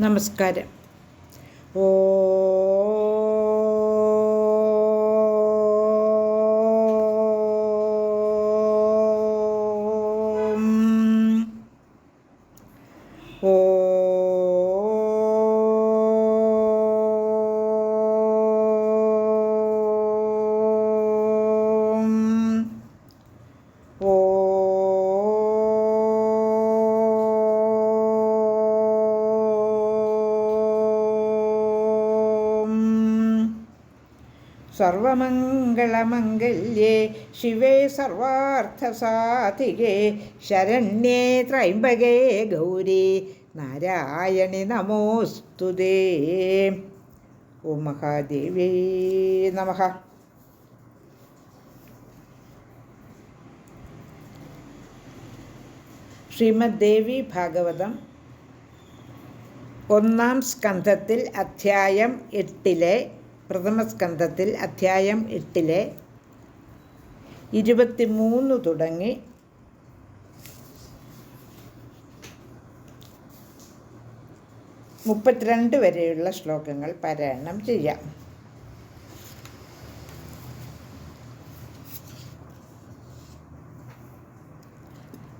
നമസ്കാരം. ഓ ഓ സർവമംഗളമംഗല്യേ ശിവേ സർവാർത്ഥസാധികേ ശരണ്യേ ത്രൈംബകേ ഗൗരി നാരായണി നമോസ്തുതേ ഓം മഹാദേവേ നമ. ശ്രീമദ് ദേവി ഭാഗവതം ഒന്നാം സ്കന്ധത്തിൽ അധ്യായം എട്ടിലെ പ്രഥമസ്കന്ധത്തിൽ അധ്യായം എട്ടിലെ ഇരുപത്തിമൂന്ന് തുടങ്ങി. മുപ്പത്തിരണ്ട് വരെയുള്ള ശ്ലോകങ്ങൾ പാരായണം ചെയ്യാം.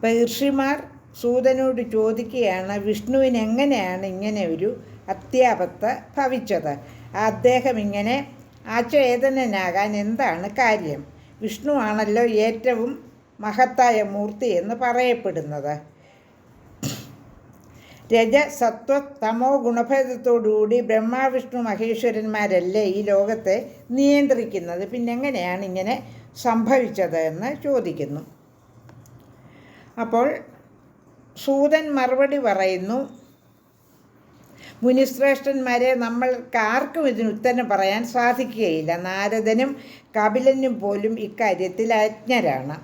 ഋഷിമാർ സൂതനോട് ചോദിക്കുകയാണ് വിഷ്ണുവിന് എങ്ങനെയാണ് ഇങ്ങനെ ഒരു അത്യാപത്ത് ഭവിച്ചത്? അദ്ദേഹം ഇങ്ങനെ അചേതനനാകാൻ എന്താണ് കാര്യം? വിഷ്ണുവാണല്ലോ ഏറ്റവും മഹത്തായ മൂർത്തി എന്ന് പറയപ്പെടുന്നത്. രജ സത്വ തമോ ഗുണഭേദത്തോടുകൂടി ബ്രഹ്മാവിഷ്ണു മഹേശ്വരന്മാരല്ലേ ഈ ലോകത്തെ നിയന്ത്രിക്കുന്നത്? പിന്നെ എങ്ങനെയാണ് ഇങ്ങനെ സംഭവിച്ചത് എന്ന് ചോദിക്കുന്നു. അപ്പോൾ സൂതൻ മറുപടി പറയുന്നു മുനിശ്രേഷ്ഠന്മാരെ നമ്മൾക്ക് ആർക്കും ഇതിന് ഉത്തരം പറയാൻ സാധിക്കുകയില്ല. നാരദനും കപിലനും പോലും ഇക്കാര്യത്തിൽ അജ്ഞരാണ്.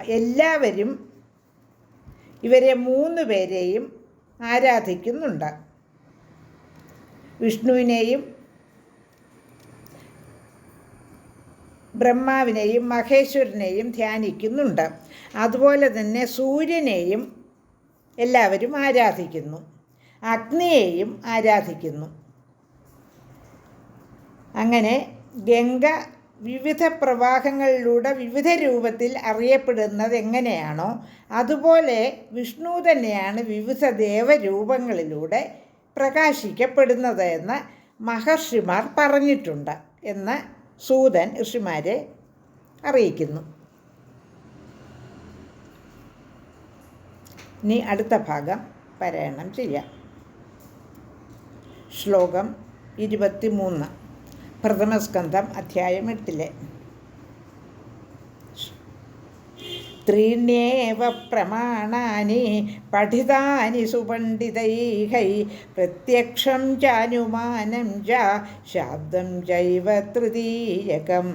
എല്ലാവരും ഇവരെ മൂന്ന് പേരെയും ആരാധിക്കുന്നുണ്ട്. വിഷ്ണുവിനെയും ബ്രഹ്മാവിനെയും മഹേശ്വരനെയും ധ്യാനിക്കുന്നുണ്ട്. അതുപോലെ തന്നെ സൂര്യനെയും എല്ലാവരും ആരാധിക്കുന്നു. അഗ്നിയെയും ആരാധിക്കുന്നു. അങ്ങനെ ഗംഗ വിവിധ പ്രവാഹങ്ങളിലൂടെ വിവിധ രൂപത്തിൽ അറിയപ്പെടുന്നത് എങ്ങനെയാണോ അതുപോലെ വിഷ്ണു തന്നെയാണ് വിവിധ ദേവരൂപങ്ങളിലൂടെ പ്രകാശിക്കപ്പെടുന്നത് എന്ന് മഹർഷിമാർ പറഞ്ഞിട്ടുണ്ട് എന്ന് സൂതൻ ഋഷിമാരെ അറിയിക്കുന്നു. ഇനി അടുത്ത ഭാഗം പാരായണം ചെയ്യാം. ശ്ലോകം ഇരുപത്തി മൂന്ന് പ്രഥമസ്കന്ധം അധ്യായം എട്ടിലെ. ത്രീണ്യേവ പ്രമാണാനി പഠിതാനി സുപണ്ഡിതൈഹൈ പ്രത്യക്ഷം ചാനുമാനം ച ശബ്ദം ചൈവ തൃതീയകം.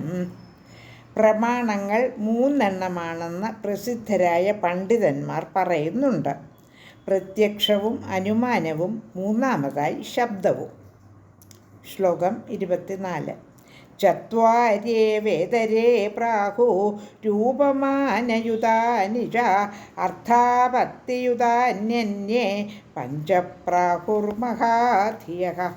പ്രമാണങ്ങൾ മൂന്നെണ്ണമാണെന്ന് പ്രസിദ്ധരായ പണ്ഡിതന്മാർ പറയുന്നുണ്ട്. പ്രത്യക്ഷവും അനുമാനവും മൂന്നാമതായി ശബ്ദവും. ശ്ലോകം ഇരുപത്തിനാല്. ചത്വാരേ വേദരേ പ്രാഹു രൂപമാനയുതാനിഷ അർത്ഥാപത്തിയുതാന്യന്യേ പഞ്ചപ്രാഹുർമഹാധിയ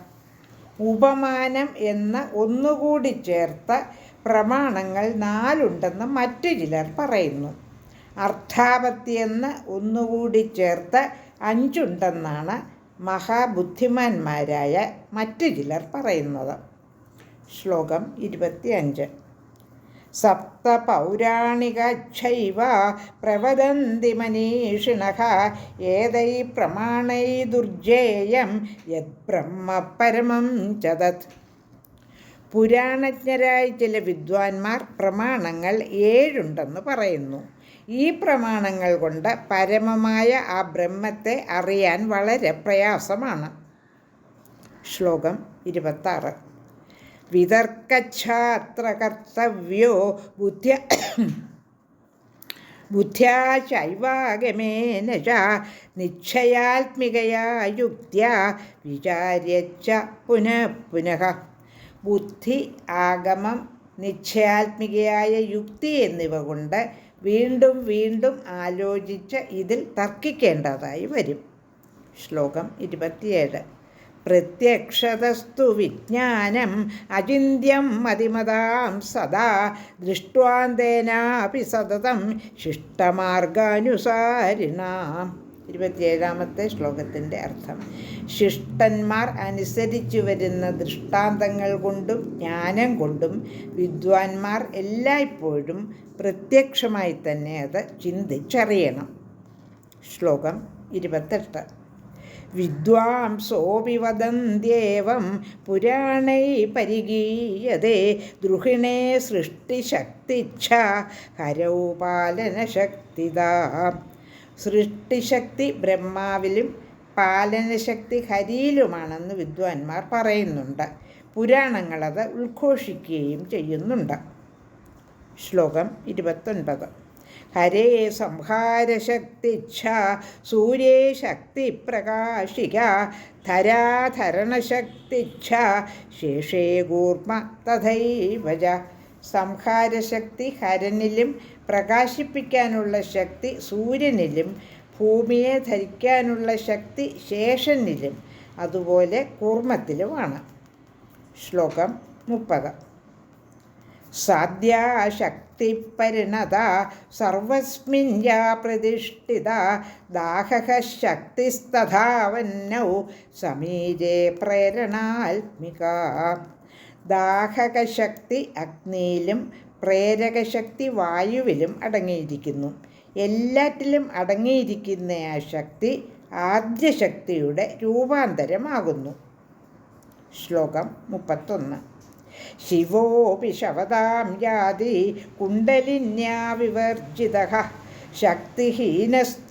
ഉപമാനം എന്ന ഒന്നുകൂടി ചേർത്ത പ്രമാണങ്ങൾ നാലുണ്ടെന്ന് മറ്റു ചിലർ പറയുന്നു. അർത്ഥാപത്തി എന്ന് ഒന്നുകൂടി ചേർത്ത് അഞ്ചുണ്ടെന്നാണ് മഹാബുദ്ധിമാന്മാരായ മറ്റു ചിലർ പറയുന്നത്. ശ്ലോകം ഇരുപത്തിയഞ്ച്. സപ്ത പൗരാണികൈവ പ്രവദന്തി മനീഷിണ ഏതൈ പ്രമാണൈ ദുർജേയം യത് ബ്രഹ്മ പരമം ചതത് പുരാണജ്ഞരായ ചില വിദ്വാൻമാർ പ്രമാണങ്ങൾ ഏഴുണ്ടെന്ന് പറയുന്നു. ഈ പ്രമാണങ്ങൾ കൊണ്ട് പരമമായ ആ ബ്രഹ്മത്തെ അറിയാൻ വളരെ പ്രയാസമാണ്. ശ്ലോകം ഇരുപത്താറ്. വിതർക്കച്ഛാത്ര കർത്തവ്യോ ബുദ്ധ്യ ബുദ്ധ്യാ ശൈവാഗമേന നിശ്ചയാത്മികയാ യുക്തിയാ വിചാര്യച്ച പുനഃ പുനഃ. ബുദ്ധി ആഗമം നിശ്ചയാത്മികയായ യുക്തി എന്നിവ കൊണ്ട് വീണ്ടും വീണ്ടും ആലോചിച്ച് ഇതിൽ തർക്കിക്കേണ്ടതായി വരും. ശ്ലോകം ഇരുപത്തിയേഴ്. പ്രത്യക്ഷതസ്തു വിജ്ഞാനം അചിന്യം മതിമതാം സദാ ദൃഷ്ട്വാന്തേനാപി സതതം ശിഷ്ടമാർഗാനുസാരിണാം. ഇരുപത്തിയേഴാമത്തെ ശ്ലോകത്തിന്റെ അർത്ഥം. ശിഷ്ടന്മാർ അനുസരിച്ചു വരുന്ന ദൃഷ്ടാന്തങ്ങൾ കൊണ്ടും ജ്ഞാനം കൊണ്ടും വിദ്വാൻമാർ എല്ലായ്പ്പോഴും പ്രത്യക്ഷമായി തന്നെ അത് ചിന്തിച്ചറിയണം. ശ്ലോകം ഇരുപത്തെട്ട്. വിദ്വാംസോപി വദന്ത്യേവം പുരാണൈ പരിഗീയതേ ദ്രുഹിണേ സൃഷ്ടിശക്തിച്ഛ ഹരൗപാലനശക്തിതാ. സൃഷ്ടിശക്തി ബ്രഹ്മാവിലും പാലനശക്തി ഹരിയിലുമാണെന്ന് വിദ്വാൻമാർ പറയുന്നുണ്ട്. പുരാണങ്ങളത് ഉദ്ഘോഷിക്കുകയും ചെയ്യുന്നുണ്ട്. ശ്ലോകം ഇരുപത്തൊൻപത്. ഹരേ സംഹാരശക്തിച്ഛ സൂര്യേ ശക്തി പ്രകാശിക ധരാധരണശക്തിച്ഛ ശേഷേ കൂർമ്മ തഥൈവജ. സംഹാരശക്തി ഹരനിലും പ്രകാശിപ്പിക്കാനുള്ള ശക്തി സൂര്യനിലും ഭൂമിയെ ധരിക്കാനുള്ള ശക്തി ശേഷനിലും അതുപോലെ കൂർമ്മത്തിലുമാണ്. ശ്ലോകം മുപ്പത്. സാധ്യാശക്തിപരിണത സർവസ്മിൻ യാ പ്രതിഷ്ഠിത ദാഹക ശക്തിസ്തഥാവന്നൗ സമീരേ പ്രേരണാത്മിക. ദാഹകശക്തി അഗ്നിയിലും പ്രേരകശക്തി വായുവിലും അടങ്ങിയിരിക്കുന്നു. എല്ലാറ്റിലും അടങ്ങിയിരിക്കുന്ന ആ ശക്തി ആദ്യശക്തിയുടെ രൂപാന്തരമാകുന്നു. ശ്ലോകം മുപ്പത്തൊന്ന്. ശിവോപി ശവതാം യാതി കുണ്ടലിന്യാവിവർജിത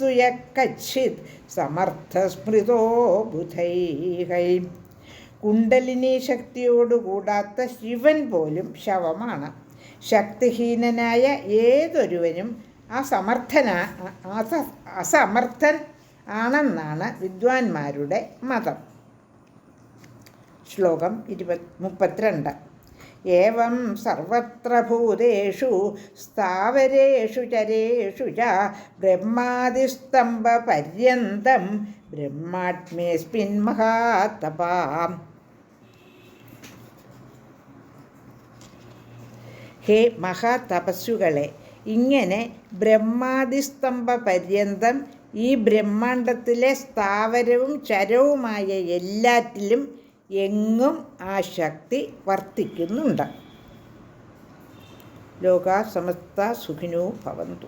യച്ചിത് സമർത്ഥസ്മൃതോ ബുധൈഹൈ. കുണ്ടലിനി ശക്തിയോടുകൂടാത്ത ശിവൻ പോലും ശവമാണ്. ശക്തിഹീനനായ ഏതൊരുവനും അസമർത്ഥന അസമർത്ഥൻ ആണെന്നാണ് വിദ്വാൻമാരുടെ മതം. ശ്ലോകം ഇരുപത് മുപ്പത്തിരണ്ട്. ഏവം സർവത്ര ഭൂതേഷു സ്ഥാവരേഷു ചരേഷു ച ബ്രഹ്മാതിസ്തംഭപര്യന്തം ബ്രഹ്മാത്മേസ്മിൻ മഹാത്തപാം ഹേ മഹാതപസ്സുകളെ ഇങ്ങനെ ബ്രഹ്മാതിസ്തംഭ പര്യന്തം ഈ ബ്രഹ്മാണ്ടത്തിലെ സ്ഥാവരവും ചരവുമായ എല്ലാറ്റിലും എങ്ങും ആ ശക്തി വർത്തിക്കുന്നുണ്ട് ലോക സമസ്ത സുഖിനോ ഭവന്തു.